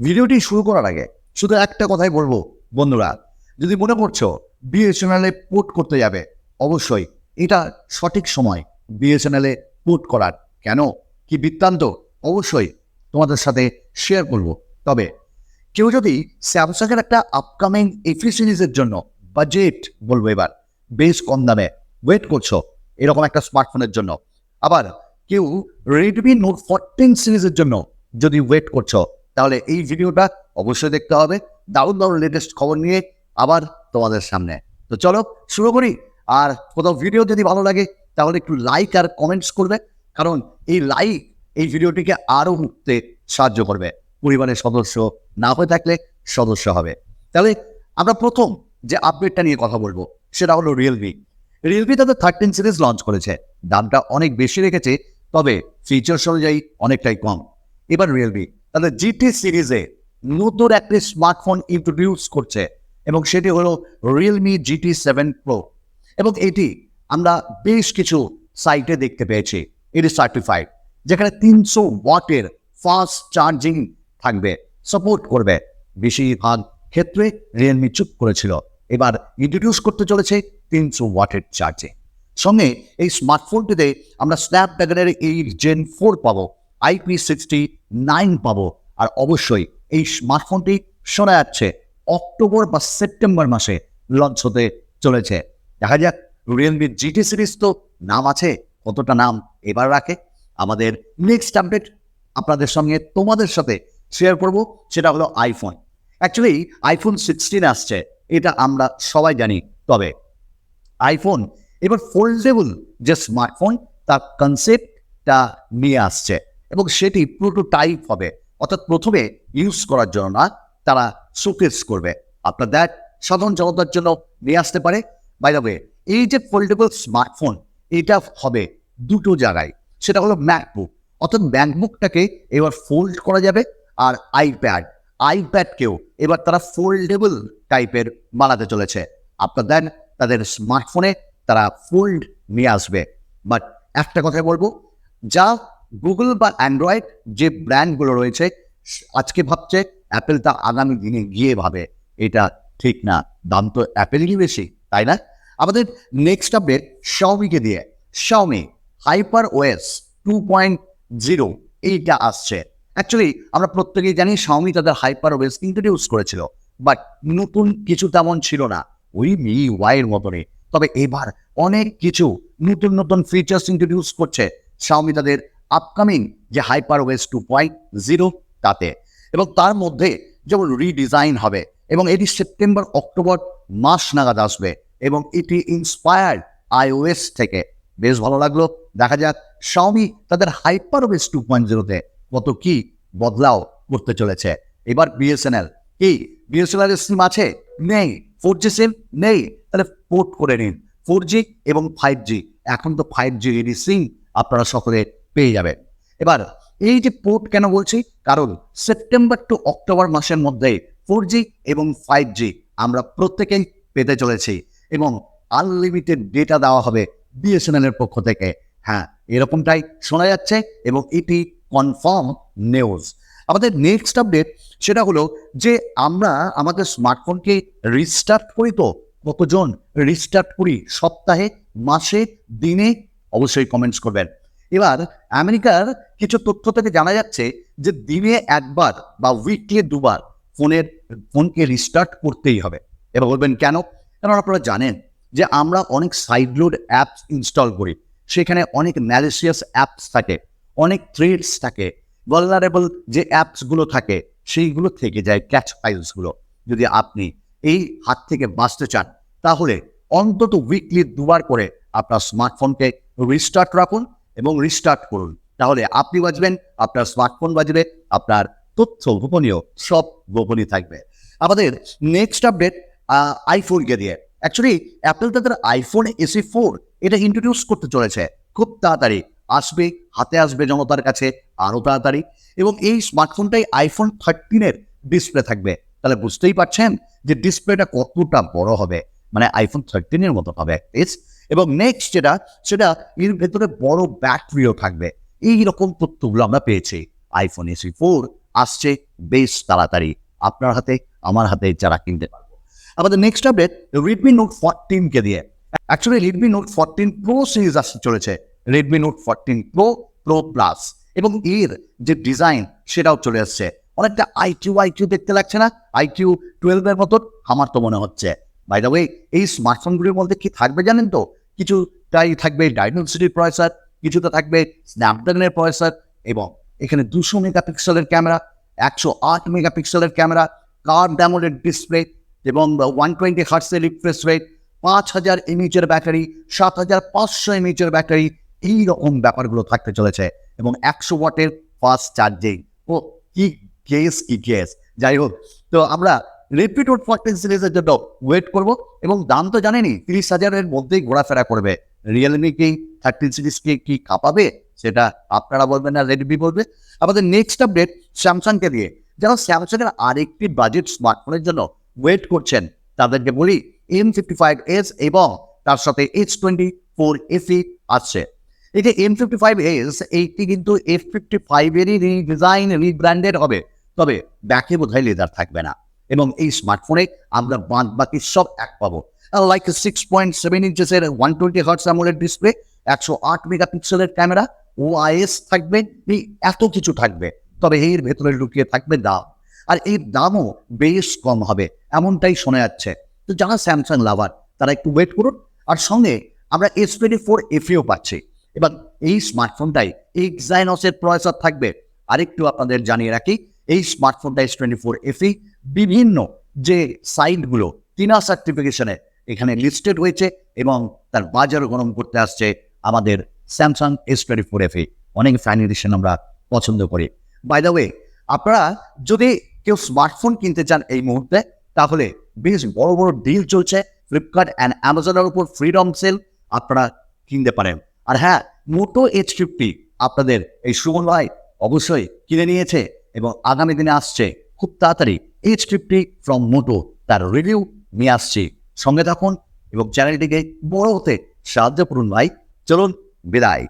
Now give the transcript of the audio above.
ভিডিওটি শুরু করার আগে শুধু একটা কথাই বলব, বন্ধুরা। যদি মনে করছ বিএসএনএলে পোর্ট করতে যাবে, অবশ্যই এটা সঠিক সময় বিএসএনএলে পোর্ট করার। কেন? কি বৃত্তান্ত? অবশ্যই তোমাদের সাথে শেয়ার করব। তবে কেউ যদি স্যামসাংয়ের একটা আপকামিং এফি সিরিজের জন্য বাজেট বলব এবার, বেশ কম দামে ওয়েট করছ এরকম একটা স্মার্টফোনের জন্য। আবার কেউ রেডমি নোট ফোরটিন সিরিজের জন্য যদি ওয়েট করছ তাহলে এই ভিডিওটা অবশ্যই দেখতে হবে। দারুণ দারুণ লেটেস্ট খবর নিয়ে আবার তোমাদের সামনে। তো চলো শুরু করি। আর কোথাও ভিডিও যদি ভালো লাগে, তাহলে একটু লাইক আর কমেন্টস করবে, কারণ এই লাইক এই ভিডিওটিকে আরও উঠতে সাহায্য করবে। পরিবারের সদস্য না হয়ে থাকলে সদস্য হবে। তাহলে আমরা প্রথম যে আপডেটটা নিয়ে কথা বলব, সেটা হলো রিয়েলমি রিয়েলমি তাদের থার্টিন সিরিজ লঞ্চ করেছে। দামটা অনেক বেশি রেখেছে, তবে ফিচার্স অনুযায়ী অনেকটাই কম। এবার রিয়েলমি তাদের জিটি সিরিজে নতুন একটি স্মার্টফোন ইন্ট্রোডিউস করছে এবং সেটি হলো রিয়েলমি জিটি সেভেন প্রো এবং এটি আমরা বেশ কিছু সাইটে দেখতে পেয়েছি। এটি সার্টিফাইড যেখানে তিনশো ওয়াটের ফাস্ট চার্জিং থাকবে সাপোর্ট করবে। বেশিরভাগ ক্ষেত্রে রিয়েলমি চুপ করেছিল। এবার ইন্ট্রোডিউস করতে চলেছে তিনশো ওয়াটের চার্জিং সঙ্গে এই স্মার্টফোনটিতে আমরা স্ন্যাপড্রাগনের এই জেন ফোর পাবো। আইপি সিক্সটি নাইন পাবো। আর অবশ্যই এই স্মার্টফোনটি শোনা যাচ্ছে অক্টোবর বা সেপ্টেম্বর মাসে লঞ্চ হতে চলেছে। দেখা যাক রিয়েলমির জিটি সিরিজ তো নাম আছে, কতটা নাম এবার রাখে। আমাদের নেক্সট আপডেট আপনাদের সঙ্গে তোমাদের সাথে শেয়ার করব, সেটা হলো আইফোন অ্যাকচুয়ালি আইফোন সিক্সটিন আসছে, এটা আমরা সবাই জানি। তবে আইফোন এবার ফোল্ডেবল যে স্মার্টফোন তার কনসেপ্টটা নিয়ে আসছে। এবং সেটি প্রোটোটাইপ হবে। অর্থাৎ প্রথমে ইউজ করার জন্য না, তারা শোকেস করবে। আপনার দ্যাট সাধারণ জনতার জন্য নিয়ে আসতে পারে। বাই দ্য এই যে ফোল্ডেবল স্মার্টফোন এটা হবে দুটো জায়গায়। সেটা হলো ম্যাকবুক অর্থাৎ ম্যাকবুকটাকে এবার ফোল্ড করা যাবে আর আইপ্যাড আইপ্যাডকেও এবার তারা ফোল্ডেবল টাইপের বানাতে চলেছে। আপনার দেন তাদের স্মার্টফোনে তারা ফোল্ড নিয়ে আসবে। বাট একটা কথাই বলব, যা গুগল বা অ্যান্ড্রয়েড যে ব্র্যান্ডগুলো রয়েছে, আজকে ভাবছে অ্যাপেল তা আগামী দিনে গিয়ে ভাবে, এটা ঠিক না। দাম তো অ্যাপেলেরই বেশি, তাই না? আমাদের নেক্সট আপডেট শাওমিকে দিয়ে। Xiaomi HyperOS two point zero এইটা আসছে। অ্যাকচুয়ালি আমরা প্রত্যেকেই জানি শাওমি তাদের হাইপার ওয়েস ইন্ট্রোডিউস করেছিল বাট নতুন কিছু তেমন ছিল না, ওই মি ওয়াইয়ের মতনই। তবে এবার অনেক কিছু নতুন নতুন ফিচার্স ইন্ট্রোডিউস করছে শাওমি তাদের আপকামিং যে হাইপার ওয়েস টু পয়েন্ট জিরো তাতে। এবং তার মধ্যে যেমন রিডিজাইন হবে, এবং এটি সেপ্টেম্বর অক্টোবর মাস নাগাদ আসবে, এবং এটি ইন্সপায়ার্ড আইওএস থেকে। বেশ ভালো লাগল। দেখা যাক শাওমি তাদের হাইপার ওয়েস টু পয়েন্ট জিরোতে কত কি বদলাও করতে চলেছে। এবার বিএসএনএল কি? বিএসএনএল এর সিম আছে? নেই। Four G SIM? নেই। তাহলে পোর্ট করে নিন। ফোর জি এবং ফাইভ জি এখন তো ফাইভ জি এডি সিম। আপনারা সকলে পেয়ে যাবেন এবার এই যে পোর্ট কেন বলছি? কারণ সেপ্টেম্বর টু অক্টোবর মাসের মধ্যে ফোর জি এবং ফাইভ জি আমরা প্রত্যেকেই পেতে চলেছি এবং আনলিমিটেড ডেটা দেওয়া হবে বিএসএনএল এর পক্ষ থেকে। হ্যাঁ এরকমটাই শোনা যাচ্ছে এবং এটি কনফার্ম নিউজ আমাদের নেক্সট আপডেট সেটা হলো যে আমরা আমাদের স্মার্টফোনকে রিস্টার্ট করি তো? কতজন রিস্টার্ট করি? সপ্তাহে, মাসে, দিনে? অবশ্যই কমেন্টস করবেন। এবার আমেরিকার কিছু তথ্য থেকে জানা যাচ্ছে যে দিনে একবার বা উইকলি দুবার ফোনের, ফোনকে রিস্টার্ট করতেই হবে। এবার বলবেন কেন? কারণ আপনারা জানেন যে আমরা অনেক সাইডলোড অ্যাপস ইনস্টল করি, সেখানে অনেক ম্যালিসিয়াস অ্যাপস থাকে, অনেক থ্রেডস থাকে ভালনারেবল যে অ্যাপসগুলো থাকে, সেইগুলো থেকে যায় ক্যাচ ফাইলসগুলো যদি আপনি এই হাত থেকে বাঁচতে চান, তাহলে অন্তত উইকলি দুবার করে আপনার স্মার্টফোনকে রিস্টার্ট রাখুন এবং রিস্টার্ট করুন। তাহলে আপনি বাঁচবেন আপনার স্মার্টফোন বাজবে, আপনার তথ্য গোপনীয়, সব গোপনীয় থাকবে। আমাদের নেক্সট আপডেট আইফোন আইফোনকে দিয়ে। অ্যাকচুয়ালি অ্যাপেল তাদের আইফোন এসি ফোর এটা ইন্ট্রোডিউস করতে চলেছে। খুব তাড়াতাড়ি। আসবে, হাতে আসবে জনতার কাছে আরও তাড়াতাড়ি। এবং এই স্মার্টফোনটাই আইফোন থার্টিনের ডিসপ্লে থাকবে। তাহলে বুঝতেই পারছেন যে ডিসপ্লেটা কতটা বড় হবে। মানে আইফোন থার্টিনের মতো হবে। পিস এবং নেক্সট যেটা, সেটা এর ভেতরে বড় ব্যাটারিও থাকবে। এই রকম তথ্যগুলো আমরা পেয়েছি। আইফোন এসি ফোর আসছে বেশ তাড়াতাড়ি। আপনার হাতে, আমার হাতে যারা কিনতে পারব। আমাদের নেক্সট আপডেট রেডমি নোট ফোরটিনকে দিয়ে। Actually Redmi Note fourteen Pro series আসতে চলেছে। Redmi Note fourteen Pro Pro plus এবং এর যে ডিজাইন সেটাও চলে আসছে। অনেকটা আইকিউ আইকিউ দেখতে লাগছে না? আইকিউ টুয়েলভের মতন, আমার তো মনে হচ্ছে। বাই দ্য ওয়ে এই স্মার্টফোনগুলির মধ্যে কি থাকবে জানেন তো? কিছুটাই থাকবে ডাইনোসিটির প্রসেসর কিছুটা থাকবে স্ন্যাপড্রাগনের প্রসেসর এবং এখানে দুশো মেগাপিক্সেলের ক্যামেরা একশো আট মেগাপিক্সেলের ক্যামেরা কার ড্যামোলের ডিসপ্লে এবং ওয়ান টোয়েন্টি হার্টসের রিফ্রেশ রেট পাঁচ হাজার এমএচের ব্যাটারি সাত হাজার পাঁচশো এমএচের ব্যাটারি এই রকম ব্যাপারগুলো থাকতে চলেছে এবং একশো ওয়াটের ফাস্ট চার্জিং ও, কি কেস কি কেস যাই হোক, তো আমরা রেপিটোড ফোরটিন সিরিজের জন্য ওয়েট করব এবং দাম তো জানেনি তিরিশ হাজারের মধ্যেই ঘোরাফেরা করবে। রিয়েলমি কি থার্টিন সিরিজকে কি কাঁপাবে, সেটা আপনারা বলবেন না রেডমি বলবে। আমাদের নেক্সট আপডেট স্যামসাংকে দিয়ে। যারা স্যামসাংয়ের আরেকটি বাজেট স্মার্টফোনের জন্য ওয়েট করছেন, তাদেরকে বলি এম ফিফটি ফাইভ এস এবং তার সাথে এইচ টোয়েন্টি ফোর এফি আসছে এই যে M fifty five S eighty কিন্তু এফ ফিফটি ফাইভেরই রিডিজাইন রিব্র্যান্ডেড হবে। তবে ব্যাকে বোধহয় লেদার থাকবে না। এবং এই স্মার্টফোনে আমরা বাদ বাকি সব এক পাবো। Like six point seven ইঞ্চেসের one twenty hertz AMOLED display একশো আট মেগাপিক্সেলের ক্যামেরা ও আইএস থাকবে, এই এত কিছু থাকবে। তবে এর ভেতরে লুকিয়ে থাকবে দাম। আর এই দামও বেশ কম হবে, এমনটাই শোনা যাচ্ছে। তো যারা স্যামসাং লাভার তারা একটু ওয়েট করুন। আর সঙ্গে আমরা এস টোয়েন্টি ফোর এফিও পাচ্ছি। এবং এই স্মার্টফোনটাই এক্সাইনসের প্রসেসর থাকবে। আরেকটু আপনাদের জানিয়ে রাখি, এই স্মার্টফোনটা এস টোয়েন্টি ফোর এফি বিভিন্ন যে সাইটগুলো তিনা সার্টিফিকেশনে এখানে লিস্টেড হয়েছে এবং তার বাজার গরম করতে আসছে আমাদের Samsung S twenty four F E অনেক ফ্যান এডিশন আমরা পছন্দ করি। বাই দ্য ওয়ে আপনারা যদি কেউ স্মার্টফোন কিনতে চান এই মুহূর্তে, তাহলে বেশ বড় বড় ডিল চলছে ফ্লিপকার্ট অ্যান্ড অ্যামাজনের উপর ফ্রিডম সেল আপনারা কিনতে পারেন। আর হ্যাঁ মোটো এইচ ফিফটি আপনাদের এই সুমন ভাই অবশ্যই কিনে নিয়েছে এবং আগামী দিনে আসছে। খুব তাড়াতাড়ি এইচ ফিফটি ফ্রম মোটো তার রিভিউ নিয়ে আসছি। সঙ্গে থাকুন এবং চ্যানেলটিকে বড় হতে সাহায্য করুন ভাই। চলুন, বিদায়।